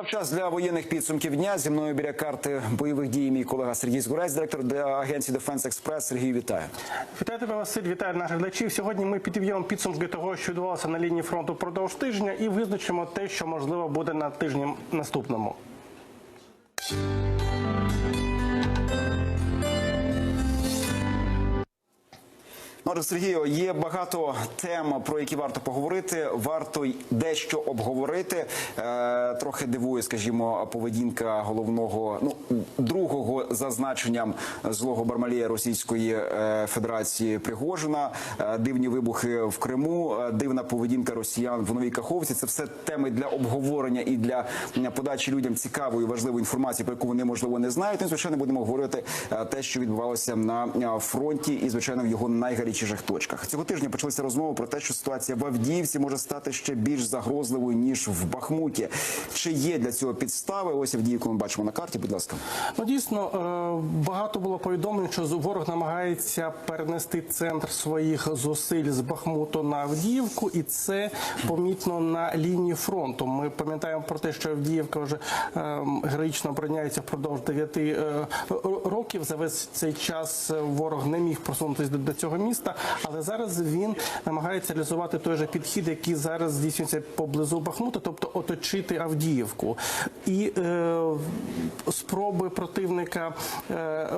Настав час для воєнних підсумків дня. Зі мною біля карти бойових дій мій колега Сергій Згурець, директор агенції Defense Express. Сергій, вітаю. Вітаю тебе, Василь, вітаю наших глядачів. Сьогодні ми підіб'ємо підсумки того, що відбувалося на лінії фронту впродовж тижня, і визначимо те, що можливо буде на тижні наступному. Отже, Сергію, є багато тем, про які варто поговорити. Варто дещо обговорити. Е, трохи дивує, скажімо, поведінка головного ну другого за значенням злого Бармалія Російської е, Федерації Пригожина. Е, дивні вибухи в Криму, дивна поведінка росіян в новій Каховці. Це все теми для обговорення і для подачі людям цікавої важливої інформації, про яку вони можливо не знають. Ну, і, звичайно, будемо говорити те, що відбувалося на фронті, і звичайно в його найгарячіших точках. Цього тижня почалися розмови про те, що ситуація в Авдіївці може стати ще більш загрозливою ніж в Бахмуті. Чи є для цього підстави? Ось Авдіївку ми бачимо на карті. Будь ласка. Ну дійсно е, багато було повідомлень, що ворог намагається перенести центр своїх зусиль з Бахмуту на Авдіївку, і це помітно на лінії фронту. Ми пам'ятаємо про те, що Авдіївка вже е, героїчно обороняється впродовж 9 е, років. За весь цей час ворог не міг просунутися до цього міста, але зараз він намагається реалізувати той же підхід, який зараз здійснюється поблизу Бахмута, тобто оточити Авдіївку. І е, спроби противника е, е,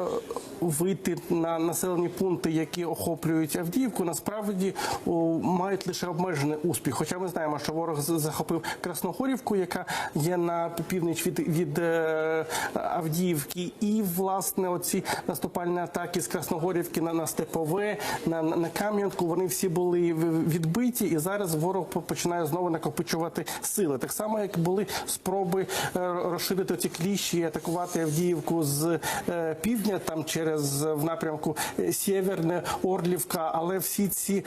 вийти на населені пункти, які охоплюють Авдіївку, насправді мають лише обмежений успіх. Хоча ми знаємо, що ворог захопив Красногорівку, яка є на північ від, від е, Авдіївки, і власне оці наступальні атаки з Красногорівки на, на Степове, на, на Кам'янку, вони всі були відбиті, і зараз ворог починає знову накопичувати сили. Так само, як були спроби розширити ці кліщі і атакувати Авдіївку з е, півдня, там через е, в напрямку е, Сєверне, Орлівка, але всі ці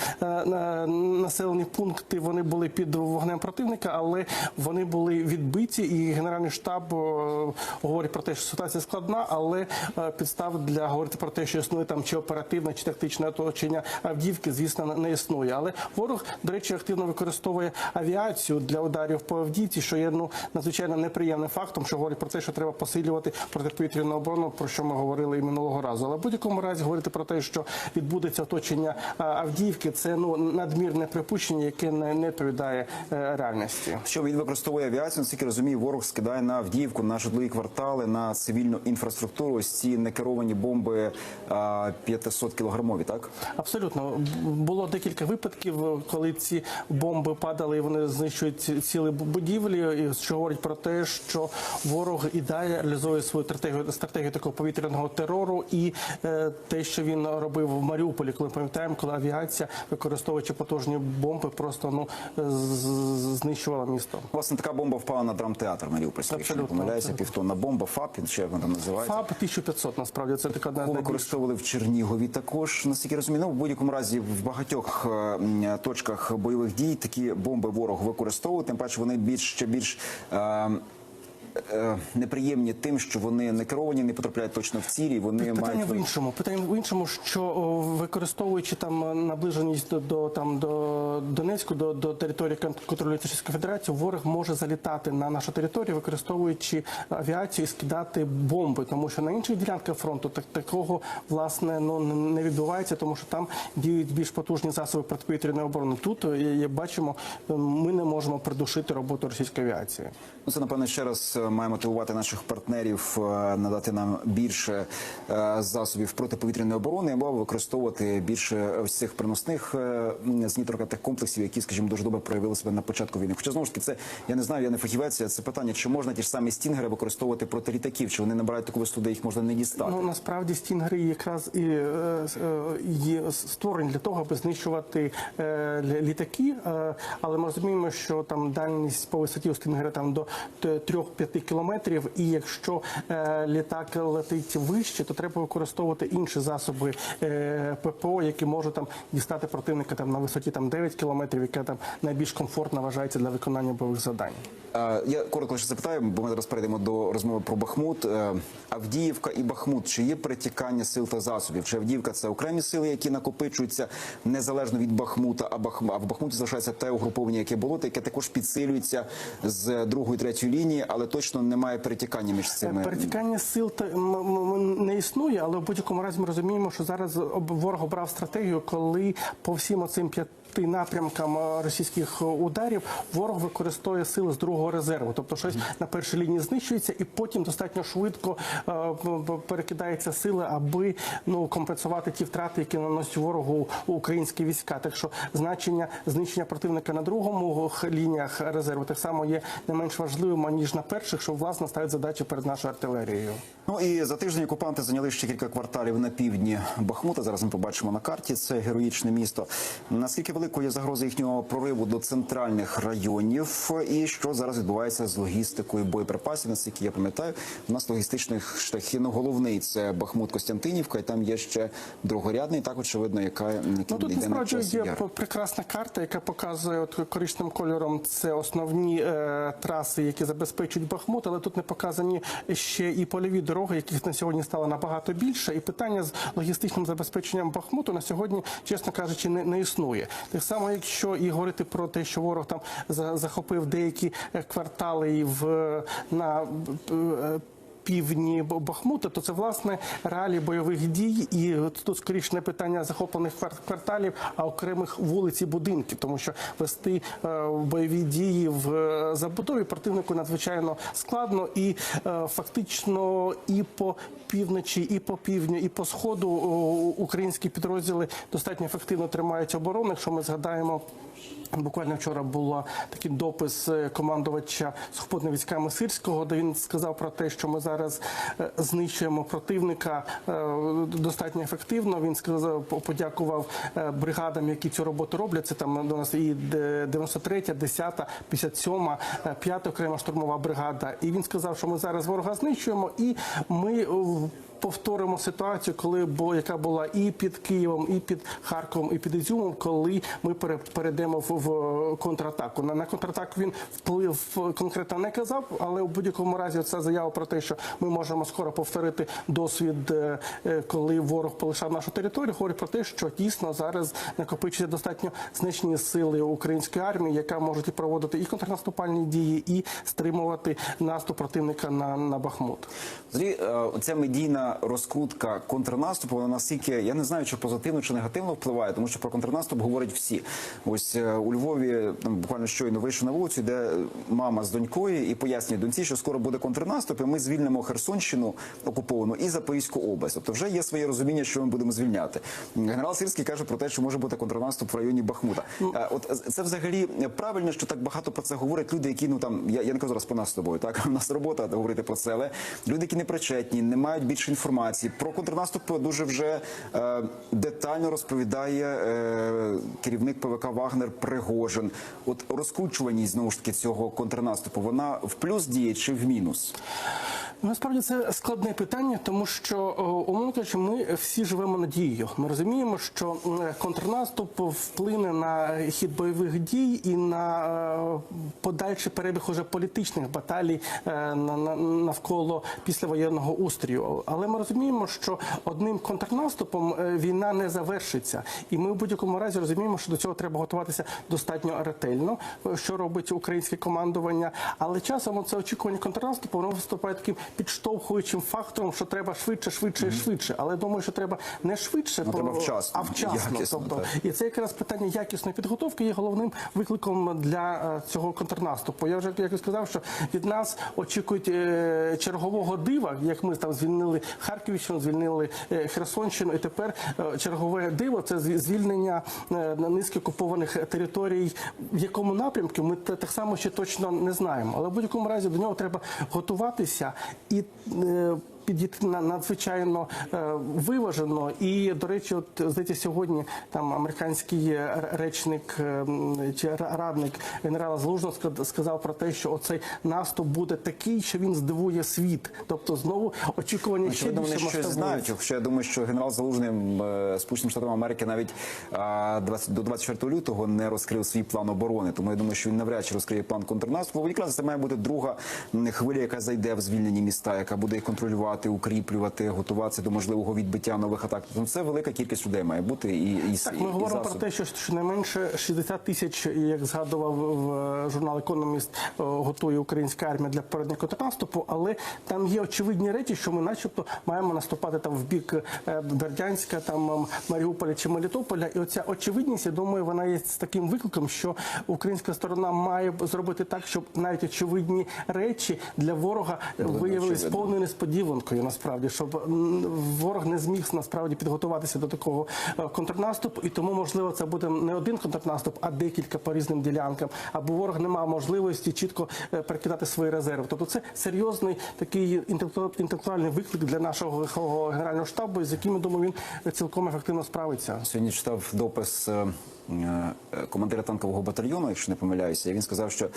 населені пункти вони були під вогнем противника, але вони були відбиті, і генеральний штаб говорить про те, що ситуація складна, але підстав для говорити про те, що існує там чи оперативне, чи тактичне оточення Авдіївки, звісно, не існує. Але ворог, до речі, активно використовує авіацію для ударів по Авдіївці, що є ну надзвичайно неприємним фактом, що говорить про те, що треба посилювати протиповітряну оборону, про що ми говорили і минулого разу. Але в будь-якому разі говорити про те, що відбудеться оточення Авдіївки, це ну надмірне припущення, яке не, не відповідає е, реальності. Що він використовує авіацію, наскільки розумію, ворог скидає на Авдіївку, на житлові квартали, на цивільну інфраструктуру. Ось ці некеровані бомби а, 500 кілограмові, так? Абсолютно було декілька випадків, коли ці бомби падали і вони знищують ці- цілі будівлі. І що говорить про те, що ворог і далі реалізує свою стратегію стратегію такого повітряного терору, і е, те, що він робив в Маріуполі, коли пам'ятаємо, коли авіація, використовуючи потужні бомби, просто ну знищувала місто. Власне, така бомба впала на драмтеатр Маріупольський. Якщо не помиляюся, півтонна бомба, ФАП, ще як вона називається. ФАБ 1500, насправді це така одна використовували в Чернігові також, наскільки розумію. Ну, в будь-якому разі в багатьох е, точках бойових дій такі бомби ворог використовує. Тим паче вони більш ще більш. е, Неприємні тим, що вони не керовані, не потрапляють точно в цілі. Вони Питання мають в іншому. Питання в іншому, що використовуючи там е, наближеність до, до там до Донецьку, до, до території кон- контролюється Російською Федерацією, ворог може залітати на нашу територію, використовуючи авіацію і скидати бомби, тому що на інших ділянках фронту так такого власне ну не відбувається, тому що там діють більш потужні засоби протиповітряної оборони. Тут е, як бачимо, е, ми не можемо придушити роботу російської авіації. Ну, це напевно ще раз е, має мотивувати наших партнерів е, надати нам більше е, засобів протиповітряної оборони або використовувати більше ось цих приносних е, м, комплексів, які, скажімо, дуже добре проявили себе на початку війни. Хоча знову ж таки, це я не знаю, я не фахівець. Це питання, чи можна ті ж самі стінгери використовувати проти літаків, чи вони набирають таку висоту, де їх можна не дістати. Ну насправді стінгри якраз і є створені для того, аби знищувати літаки. Але ми розуміємо, що там дальність по висоті у стінгера там до 3-5 кілометрів. І якщо е, літак летить вище, то треба використовувати інші засоби е, ППО, які можуть там дістати противника там на висоті там 9 кілометрів, яка там найбільш комфортно вважається для виконання бойових завдань. Е, Я коротко ще запитаю, бо ми зараз перейдемо до розмови про Бахмут. Е, Авдіївка і Бахмут. Чи є перетікання сил та засобів? Чи Авдіївка це окремі сили, які накопичуються незалежно від Бахмута, а Бахм... а в Бахмуті залишається те угруповання, яке було, яке також підсилюється з другої третьої лінії, але точно точно немає перетікання між цими. Перетікання сил не існує, але в будь-якому разі ми розуміємо, що зараз ворог обрав стратегію, коли по всім оцим п'яти напрямкам е, російських ударів ворог використовує сили з другого резерву. Тобто щось на першій лінії знищується, і потім достатньо швидко е, п- п- перекидаються сили, аби ну компенсувати ті втрати, які наносять ворогу українські війська. Так що значення знищення противника на другому лініях резерву так само є не менш важливим ніж на перших, що власне ставить задачі перед нашою артилерією. Ну і за тиждень окупанти зайняли ще кілька кварталів на півдні Бахмута. Зараз ми побачимо на карті. Це героїчне місто. Наскільки великою є загроза їхнього прориву до центральних районів, і що зараз відбувається з логістикою боєприпасів? Наскільки я пам'ятаю, у нас логістичних шляхів ну, головний це Бахмут Костянтинівка, і там є ще другорядний. Так очевидно, яка Ну тут йде на насправді час є яр. прекрасна карта, яка показує от коричневим кольором це основні е, траси, які забезпечують Бахмут, але тут не показані ще і польові дороги, яких на сьогодні стало набагато більше. І питання з логістичним забезпеченням Бахмуту на сьогодні, чесно кажучи, не, не існує. Так само, якщо і говорити про те, що ворог там за- захопив деякі е, квартали і в на е, півдні Бахмута, то це власне реалії бойових дій, і тут скоріше не питання захоплених квар- кварталів, а окремих вулиць і будинків, тому що вести е, бойові дії в е, забудові противнику надзвичайно складно, і е, фактично і по півночі, і по півдню, і по сходу українські підрозділи достатньо ефективно тримають оборону. Якщо ми згадаємо. Буквально вчора була такий допис е, командувача сухопутними військами Сирського, де він сказав про те, що ми зараз е, знищуємо противника е, достатньо ефективно. Він сказав, подякував бригадам, які цю роботу роблять. Це там до нас і де- 93, 10, 57, 5 окрема штурмова бригада. І він сказав, що ми зараз ворога знищуємо, і ми повторимо ситуацію, коли бо яка була і під Києвом, і під Харковом, і під Ізюмом, коли ми пере- перейдемо в, в контратаку. На, на контратаку він вплив конкретно не казав, але у будь-якому разі ця заява про те, що ми можемо скоро повторити досвід, е, е, коли ворог полишав нашу територію, говорить про те, що дійсно зараз накопичуються достатньо значні сили української армії, яка і проводити і контрнаступальні дії, і стримувати наступ противника на, на Бахмут. Взагалі, е, ця медійна розкрутка контрнаступу, вона настільки, я не знаю, чи позитивно чи негативно впливає, тому що про контрнаступ говорять всі. Ось е, у Львові там буквально щойно вийшов на вулицю, де мама з донькою і пояснює доньці, що скоро буде контрнаступ, і ми звільнимо Херсонщину окуповану і Запорізьку область. Тобто вже є своє розуміння, що ми будемо звільняти. Генерал Сирський каже про те, що може бути контрнаступ в районі Бахмута. Е, От це взагалі правильно, що так багато про це говорять люди, які ну там я, я не кажу зараз про нас з тобою. Так у нас робота говорити про це, але люди, які не причетні, не мають більше інформації про контрнаступ, дуже вже е, детально розповідає е, керівник ПВК Вагнер Пригожин. От розкручуваність знову ж таки цього контрнаступу, вона в плюс діє чи в мінус? Насправді це складне питання, тому що о, умовно кажучи, ми всі живемо надією. Ми розуміємо, що контрнаступ вплине на хід бойових дій і на е, подальший перебіг уже політичних баталій е, на- на- навколо післявоєнного устрію. Але ми розуміємо, що одним контрнаступом е, війна не завершиться, і ми в будь-якому разі розуміємо, що до цього треба готуватися достатньо ретельно, е, що робить українське командування. Але часом це очікування контрнаступу воно виступає таким підштовхуючим фактором, що треба швидше, швидше і швидше. Але думаю, що треба не швидше, Ну, треба вчасно, а вчасно. якісно, тобто, так. і це якраз питання якісної підготовки є головним викликом для е, цього контрнаступу. Я вже якось сказав, що від нас очікують е, чергового дива, як ми там звільнили Харківщину, звільнили е, Херсонщину, і тепер чергове диво це звільнення низки окупованих територій. В якому напрямку ми так само ще точно не знаємо. Але в будь-якому разі до нього треба готуватися і. Е, Підійти на надзвичайно е, виважено, і до речі, от здається, сьогодні там американський речник е, чи радник генерала Залужного ска- сказав про те, що оцей наступ буде такий, що він здивує світ. Тобто знову очікування ще вони більше щось знають. Хоча я думаю, що генерал Залужний е, Сполученим Штатам Америки навіть а, 20 до 24 лютого не розкрив свій план оборони. Тому я думаю, що він навряд чи розкриє план контрнаступу. Якраз це має бути друга хвиля, яка зайде в звільнені міста, яка буде їх контролювати. Форсувати, укріплювати, готуватися до можливого відбиття нових атак. Ну це велика кількість людей має бути і, і, Так, ми і говоримо засоби. про те, що щонайменше 60 тисяч, як згадував в журнал Економіст, е, готує українська армія для переднього контрнаступу, але там є очевидні речі, що ми, начебто, маємо наступати там в бік е, Бердянська, там ем, Маріуполя чи Мелітополя. І оця очевидність, я думаю, вона є з таким викликом, що українська сторона має зробити так, щоб навіть очевидні речі для ворога виявилися очевидно. повною несподіванкою. Насправді, щоб ворог не зміг насправді підготуватися до такого е, контрнаступу, і тому можливо це буде не один контрнаступ, а декілька по різним ділянкам. Або ворог не мав можливості чітко е, перекидати свої резерви. Тобто, це серйозний такий інтелекту- інтелектуальний виклик для нашого генерального штабу, з яким я думаю, він цілком ефективно справиться. Сьогодні читав допис е, е, командира танкового батальйону, якщо не помиляюся. і Він сказав, що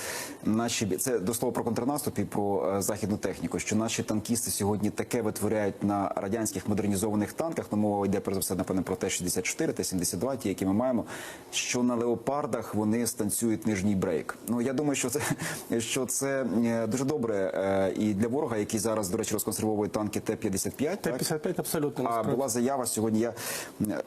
наші це до слова про контрнаступ і про е, західну техніку. Що наші танкісти сьогодні таке витворяють на радянських модернізованих танках. Ну мова йде про все напевне про Т-64, Т-72, ті, які ми маємо. Що на леопардах вони станцюють нижній брейк. Ну я думаю, що це що це е, дуже добре е, і для ворога, який зараз, до речі, розконсервовує танки Т-55. Т-55 абсолютно А була заява сьогодні. Я е,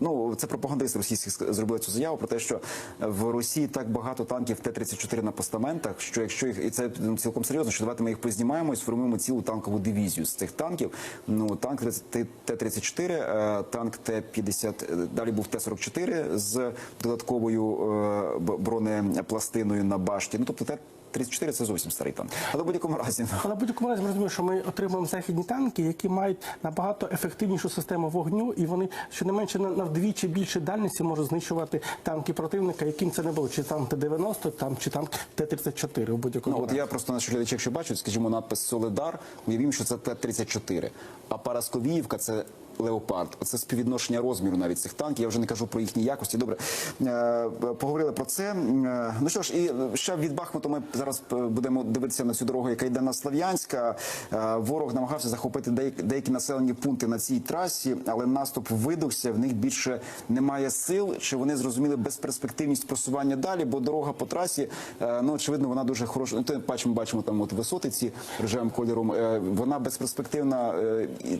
ну це пропагандисти російські ск- зробили цю заяву про те, що в Росії так багато танків Т-34 на постаментах, що якщо їх і це ну, цілком серйозно, що давайте ми їх познімаємо і сформуємо цілу танкову дивізію з цих танків. Ну танк Т-34, е, танк Т-50, е, далі був Т-44 з додатковою е, бронепластиною на башті. Ну тобто Т. 34 – це зовсім старий танк. Але в будь-якому разі ну, Але в будь-якому разі ми розуміємо, що ми отримуємо західні танки, які мають набагато ефективнішу систему вогню, і вони щонайменше на, вдвічі більше дальності можуть знищувати танки противника, яким це не було, чи танк Т-90, там чи танк Т-34 у будь-якому Ну, от я просто наші глядачі, якщо бачать, скажімо, надпис Солидар, уявімо, що це Т-34, а Парасковіївка це Леопард. Оце співвідношення розміру навіть цих танків. Я вже не кажу про їхні якості. Добре, Е, поговорили про це. Е, Ну що ж, і ще від Бахмуту ми зараз е, будемо дивитися на цю дорогу, яка йде на Слов'янська. Е, Ворог намагався захопити деякі, населені пункти на цій трасі, але наступ видався. В них більше немає сил. Чи вони зрозуміли безперспективність просування далі? Бо дорога по трасі, ну очевидно, вона дуже хороша. Ну, паче бачимо там от висоти ці рожевим кольором. Вона безперспективна.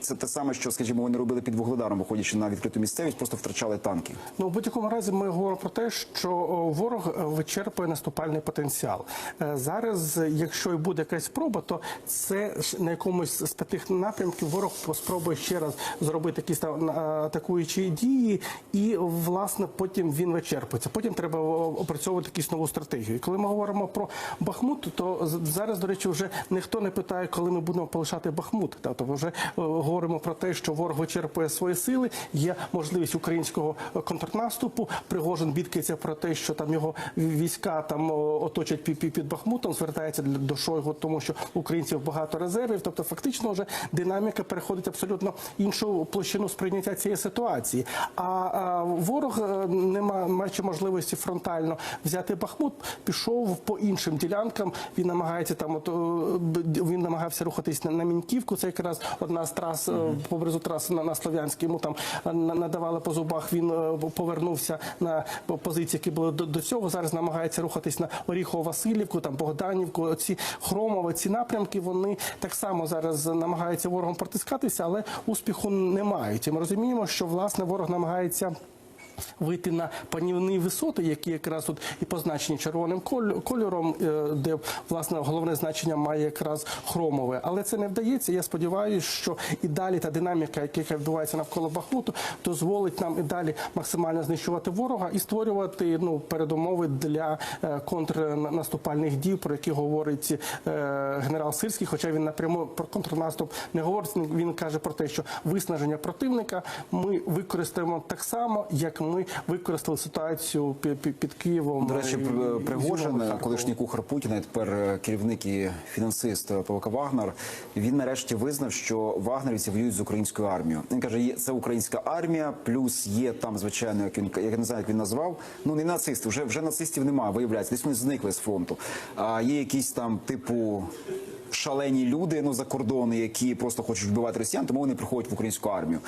це те саме, що, скажімо, вони робили під Вугледаром, виходячи на відкриту місцевість, просто втрачали танки. Ну, в будь-якому разі ми говоримо про те, що ворог е, вичерпує наступальний потенціал. Е, Зараз, е, якщо і буде якась спроба, то це на якомусь з тих напрямків ворог спробує ще раз зробити якісь там е, атакуючі дії, і власне потім він вичерпується. Потім треба опрацьовувати якусь нову стратегію. І коли ми говоримо про Бахмут, то зараз, до речі, вже ніхто не питає, коли ми будемо полишати Бахмут. Тобто вже е, говоримо про те, що ворог вичерпує свої сили. Є можливість українського е, контрнаступу. Пригожин бідкається про те, що там його війська там оточать під, Бахмутом. Звертається до Шойгу, тому що українців багато резервів. Тобто, фактично, вже динаміка переходить абсолютно іншу площину сприйняття цієї ситуації. А, а ворог е, не маючи можливості фронтально взяти Бахмут, пішов по іншим ділянкам. Він намагається там, от е, він намагався рухатись на, Міньківку. Це якраз одна з трас поблизу траси на, на Слов'янській. Йому там е, на- надавали по зубах. Він е, повернувся на позиції, які були до, цього. Зараз намагається рухатись на Оріхово-Василівку, там Богданівку. Ці Хромове, ці напрямки вони так само зараз намагаються ворогом протискатися, але успіху не мають. І ми розуміємо, що власне ворог намагається. Вийти на панівні висоти, які якраз тут і позначені червоним коль- кольором, е, де власне головне значення має якраз хромове. Але це не вдається. Я сподіваюся, що і далі та динаміка, яка відбувається навколо Бахмуту, дозволить нам і далі максимально знищувати ворога і створювати ну передумови для е, контрнаступальних дій, про які говорить е, генерал Сирський. Хоча він напряму про контрнаступ не говорить. Він каже про те, що виснаження противника ми використаємо так само, як ми використали ситуацію пі- пі- під Києвом. До речі, і- Пр- і Пригожин, колишній кухар Путіна, і тепер е, керівник і фінансист е, ПВК Вагнер. Він нарешті визнав, що вагнерівці воюють з українською армією. Він каже, це українська армія, плюс є там, звичайно, як він я не знаю, як він назвав. Ну не нацисти, вже вже нацистів немає. Виявляється, десь вони зникли з фронту. А є якісь там типу. Шалені люди ну за кордону, які просто хочуть вбивати росіян, тому вони приходять в українську армію.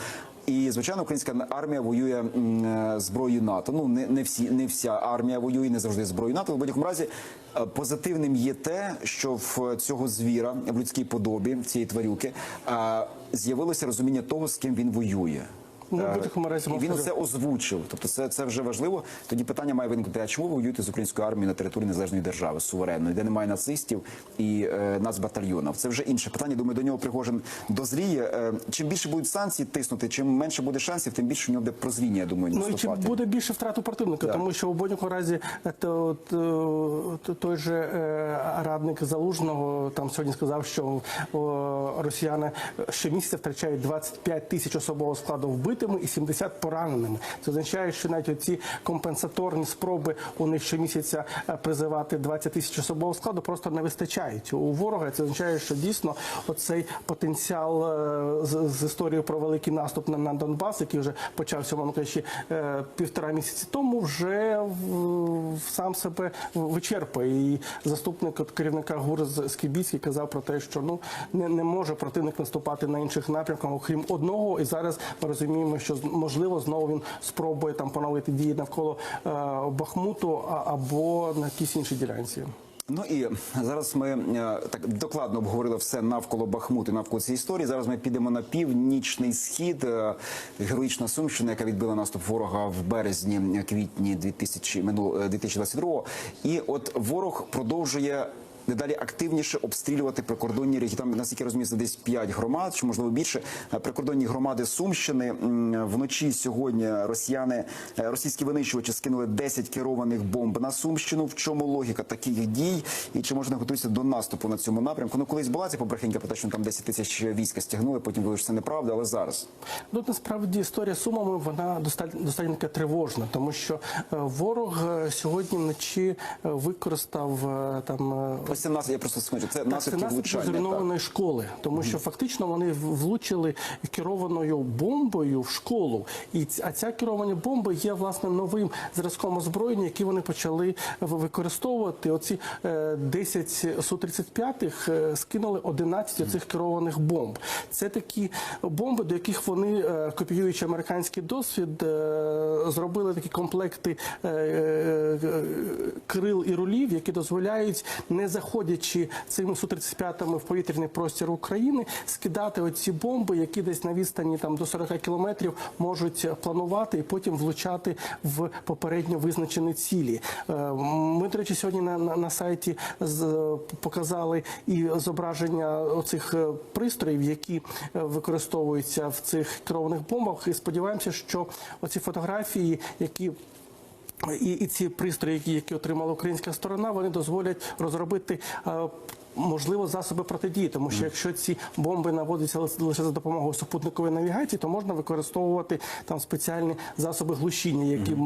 І звичайно, українська армія воює е, зброєю НАТО. Ну не, не всі не вся армія воює, не завжди зброєю НАТО. В будь-якому разі е, позитивним є те, що в цього звіра в людській подобі цієї тварюки е, з'явилося розуміння того, з ким він воює. Ну, в будь-якому разі, і він це озвучив. Тобто, це, це вже важливо. Тоді питання має виникнути: а чому ви воюєте з українською армією на території незалежної держави суверенної, де немає нацистів і е, нацбатальйонів? Це вже інше питання. Думаю, до нього Пригожин дозріє. Е, чим більше будуть санкцій тиснути, чим менше буде шансів, тим більше у нього буде прозріння. Я думаю, Ну і чи буде більше втрат у противника, Так. тому що у будь-якому разі е, то, е, то- той же е, радник залужного там сьогодні сказав, що о, росіяни щомісяця втрачають 25 тисяч особового складу вбитими і 70 пораненими. Це означає, що навіть ці компенсаторні спроби у них щомісяця е, призивати 20 тисяч особового складу просто не вистачають у ворога. Це означає, що дійсно оцей потенціал е, з, з історією про великий наступ на, на Донбас, який вже почався мовно кажучи, е, півтора місяці тому, вже в, сам себе вичерпує. І заступник от керівника ГУР Скібіцький казав про те, що ну не, не може противник наступати на інших напрямках, окрім одного. І зараз ми розуміємо, що можливо знову він спробує там поновити дії навколо е, Бахмуту або на якійсь іншій ділянці. Ну і зараз ми е, так докладно обговорили все навколо Бахмуту, навколо цієї історії. Зараз ми підемо на північний схід. Е, Героїчна Сумщина, яка відбила наступ ворога в березні квітні 2000, минуло- е, 2022 І от ворог продовжує. Дедалі активніше обстрілювати прикордонні регіони. Там, наскільки я розумію, це десь 5 громад, чи можливо більше. Е, Прикордонні громади Сумщини. Вночі сьогодні росіяни, е, російські винищувачі скинули 10 керованих бомб на Сумщину. В чому логіка таких дій? І чи можна готуватися до наступу на цьому напрямку? Ну, колись була ця побрехенька про те, що там 10 тисяч війська стягнули, потім виявилося, що це неправда, але зараз. Ну, насправді історія сумами вона достатньо достатньо така тривожна, тому що е, ворог е, сьогодні вночі е, використав е, там. Ось це нас, я просто скажу, це Так, це наслідки влучання. так. зруйнованої школи, тому що фактично вони влучили керованою бомбою в школу. І а ця керовані бомби є власне новим зразком озброєння, який вони почали використовувати. Оці е, 10 Су-35 е, скинули 11 цих керованих бомб. Це такі бомби, до яких вони, е, копіюючи американський досвід, зробили такі комплекти крил і рулів, які дозволяють, не заходячи цими Су-35 в повітряний простір України, скидати оці бомби, які десь на відстані там до 40 кілометрів можуть планувати і потім влучати в попередньо визначені цілі. Е, Ми, до речі, сьогодні на, на, на сайті показали і зображення оцих е, пристроїв, які е, використовуються в цих керованих бомбах. І сподіваємося, що оці фотографії, які і, і ці пристрої, які, отримала українська сторона, вони дозволять розробити. Можливо, засоби протидії, тому що якщо ці бомби наводяться лише- за допомогою супутникової навігації, то можна використовувати там спеціальні засоби глушіння, які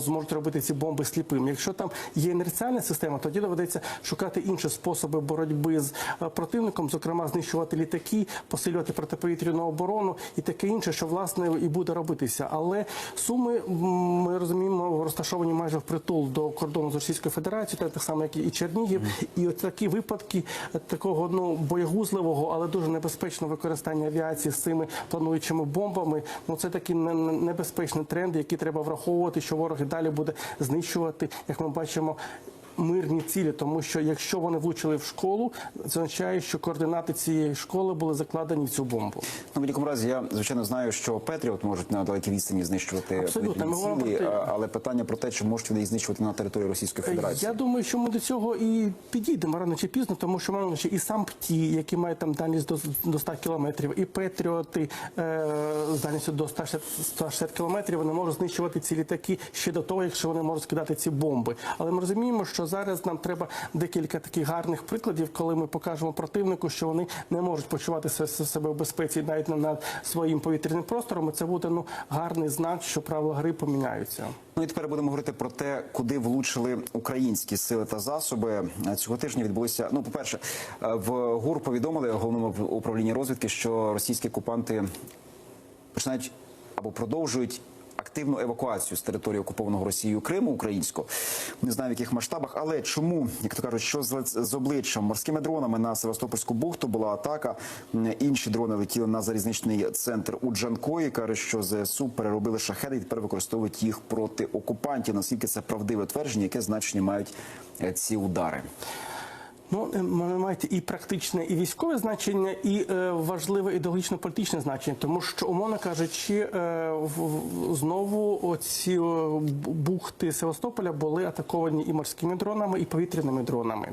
зможуть робити ці бомби сліпими. Якщо там є інерціальна система, тоді доведеться шукати інші способи боротьби з е, противником, зокрема знищувати літаки, посилювати протиповітряну оборону і таке інше, що власне і буде робитися. Але суми ми розуміємо розташовані майже впритул до кордону з Російською Федерацією, так само як і Чернігів. І от такі випадки такого ну боєгузливого, але дуже небезпечного використання авіації з цими плануючими бомбами. Ну це такий не- не- небезпечний тренд, який треба враховувати, що ворог і далі буде знищувати, як ми бачимо. Мирні цілі, тому що якщо вони влучили в школу, це означає, що координати цієї школи були закладені в цю бомбу. Ну, в будь-якому разі, я звичайно знаю, що Петріот можуть на далекій відстані знищувати Абсолютно, ми цілі, про те- але питання про те, чи можуть вони їх знищувати на території Російської Федерації. Я думаю, що ми до цього і підійдемо рано чи пізно, тому що кажучи, і сам ПТІ, які мають там дальність до, до 100 кілометрів, і Петріоти е, з дальністю до 160, 160 кілометрів, вони можуть знищувати ці літаки ще до того, якщо вони можуть скидати ці бомби. Але ми розуміємо, що зараз нам треба декілька таких гарних прикладів, коли ми покажемо противнику, що вони не можуть почувати се- се- себе в безпеці навіть над- своїм повітряним простором. Це буде ну гарний знак, що правила гри поміняються. Ну і тепер будемо говорити про те, куди влучили українські сили та засоби. Цього тижня відбулося. Ну, по-перше, е, в ГУР повідомили головному управлінні розвідки, що російські окупанти починають або продовжують активну евакуацію з території окупованого Росією Криму українського. Не знаю в яких масштабах, але чому, як то кажуть, що з, обличчям морськими дронами на Севастопольську бухту була атака. Інші дрони летіли на залізничний центр у Джанкої. каже, що ЗСУ переробили шахеди і тепер використовують їх проти окупантів. Наскільки це правдиве твердження, яке значення мають е, ці удари? Ну, е, вони мають і практичне, і військове значення, і е, важливе ідеологічно-політичне значення, тому що, умовно кажучи, е, в- знову оці е, бухти Севастополя були атаковані і морськими дронами, і повітряними дронами.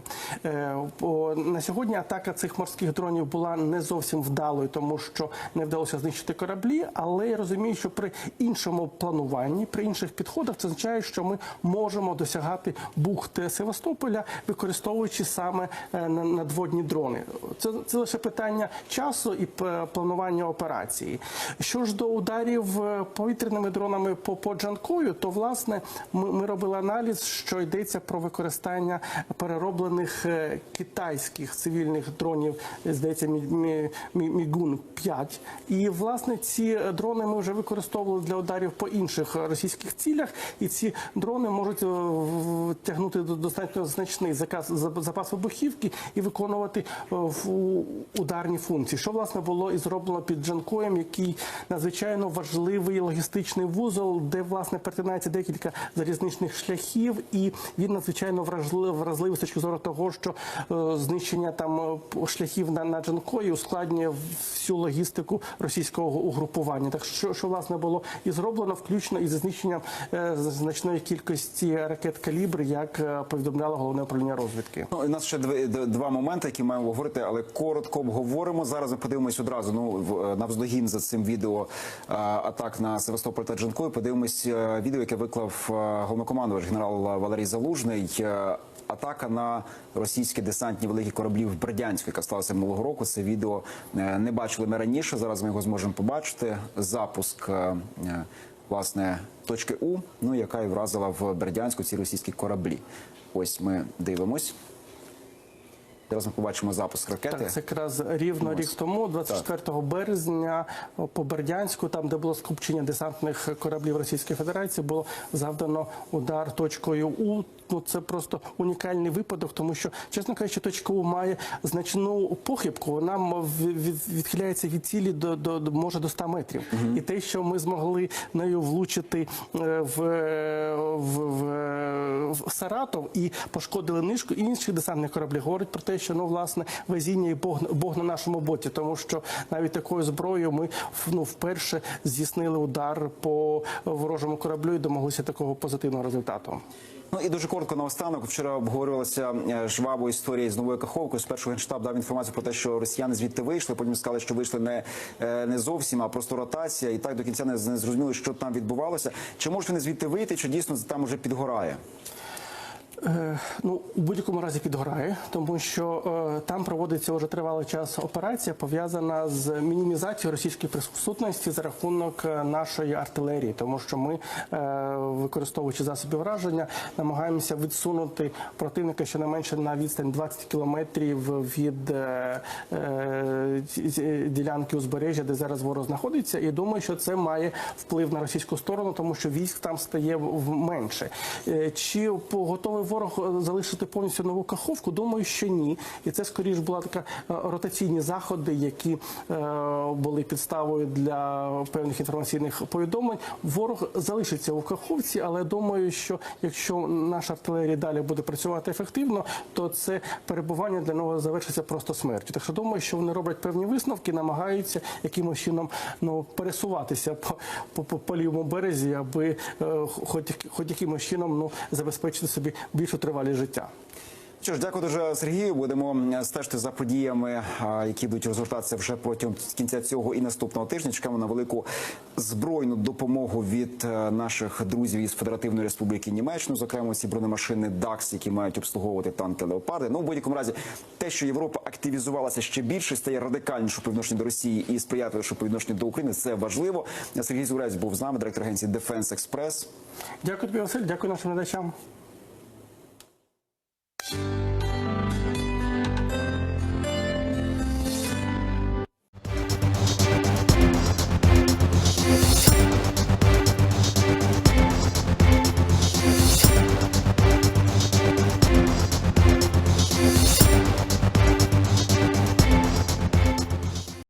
Е, по- на сьогодні атака цих морських дронів була не зовсім вдалою, тому що не вдалося знищити кораблі. Але я розумію, що при іншому плануванні, при інших підходах, це означає, що ми можемо досягати бухти Севастополя, використовуючи саме надводні дрони. Це, це лише питання часу і планування операції. Що ж до ударів е, повітряними дронами по, по Джанкою, то власне ми, ми робили аналіз, що йдеться про використання перероблених е, китайських цивільних дронів, е, здається, Мі- Мі- Мі- Мігун 5 І власне ці дрони ми вже використовували для ударів по інших е, російських цілях, і ці дрони можуть е, тягнути до- достатньо значний заказ за- запас вибухівки і виконувати е, ударні функції. Що власне було і зроблено під Джанкоєм, який надзвичайно важливий логістичний вузол, де власне перетинається декілька залізничних шляхів, і він надзвичайно вражли- вразливий з точки зору того, що е, знищення там е, шляхів на, на Джанкої ускладнює всю логістику російського угрупування. Так що, що власне було і зроблено, включно із знищенням значної кількості ракет калібр, як повідомляло головне управління розвідки. Ну, у нас ще два, моменти, які маємо говорити, але коротко обговоримо. Зараз ми подивимось одразу. Ну е, навздогін за цим відео е, атак на Севастополь та Джанкою. Подивимось е, відео, яке виклав головнокомандувач генерал Валерій Залужний. Атака на російські десантні великі кораблі в Бердянську, яка сталася минулого року. Це відео не бачили ми раніше. Зараз ми його зможемо побачити. Запуск власне точки У, ну яка і вразила в Бердянську ці російські кораблі. Ось ми дивимось. Зараз ми побачимо запуск ракети. Так, це якраз рівно рік тому, 24 березня, по Бердянську, там де було скупчення десантних кораблів Російської Федерації, було завдано удар точкою У. Ну це просто унікальний випадок, тому що, чесно кажучи, точка У має значну похибку. Вона відхиляється від цілі до, до, може до 100 метрів. І те, що ми змогли нею влучити е, в, в, в, в Саратов і пошкодили нишку інших десантних кораблів, говорить про те, що ну власне везіння і Бог, Бог на нашому боці, тому що навіть такою зброєю ми ну, вперше здійснили удар по ворожому кораблю і домоглися такого позитивного результату. Ну і дуже коротко наостанок. Вчора обговорювалася е, жвава історія з новою каховкою. Спершу генштаб дав інформацію про те, що росіяни звідти вийшли. Потім сказали, що вийшли не, е, не зовсім, а просто ротація. І так до кінця не зрозуміли, що там відбувалося. Чи можуть вони звідти вийти, чи дійсно там уже підгорає? Е, Ну, у будь-якому разі підгорає, тому що е, там проводиться вже тривалий час операція, пов'язана з мінімізацією російської присутності за рахунок е, нашої артилерії, тому що ми, е, використовуючи засоби враження, намагаємося відсунути противника щонайменше на відстань 20 кілометрів від е, е, ділянки узбережжя, де зараз ворог знаходиться. І думаю, що це має вплив на російську сторону, тому що військ там стає менше. Е, Чи по- готовий ворог е, залишити повністю нову каховку? Думаю, що ні. І це скоріш була така е, ротаційні заходи, які е, були підставою для певних інформаційних повідомлень. Ворог залишиться у каховці, але думаю, що якщо наша артилерія далі буде працювати ефективно, то це перебування для нього завершиться просто смертю. Так що думаю, що вони роблять певні висновки, намагаються якимось чином ну пересуватися по, по, по, по лівому березі, аби е, хоч, хоч якимось чином ну забезпечити собі більшу тривалість життя. Що ж, дякую дуже Сергію. Будемо стежити за подіями, які будуть розгортатися вже протягом кінця цього і наступного тижня. Чекаємо на велику збройну допомогу від е, наших друзів із Федеративної Республіки Німеччини, зокрема ці бронемашини ДАКС, які мають обслуговувати танки Леопарди. Ну в будь-якому разі, те, що Європа активізувалася ще більше, стає радикальніше по відношенню до Росії і сприятливіше по відношенню до України. Це важливо. Сергій Зурець був з нами, директор агенції Defense Express. Дякую тобі, Василь. Дякую нашим глядачам. you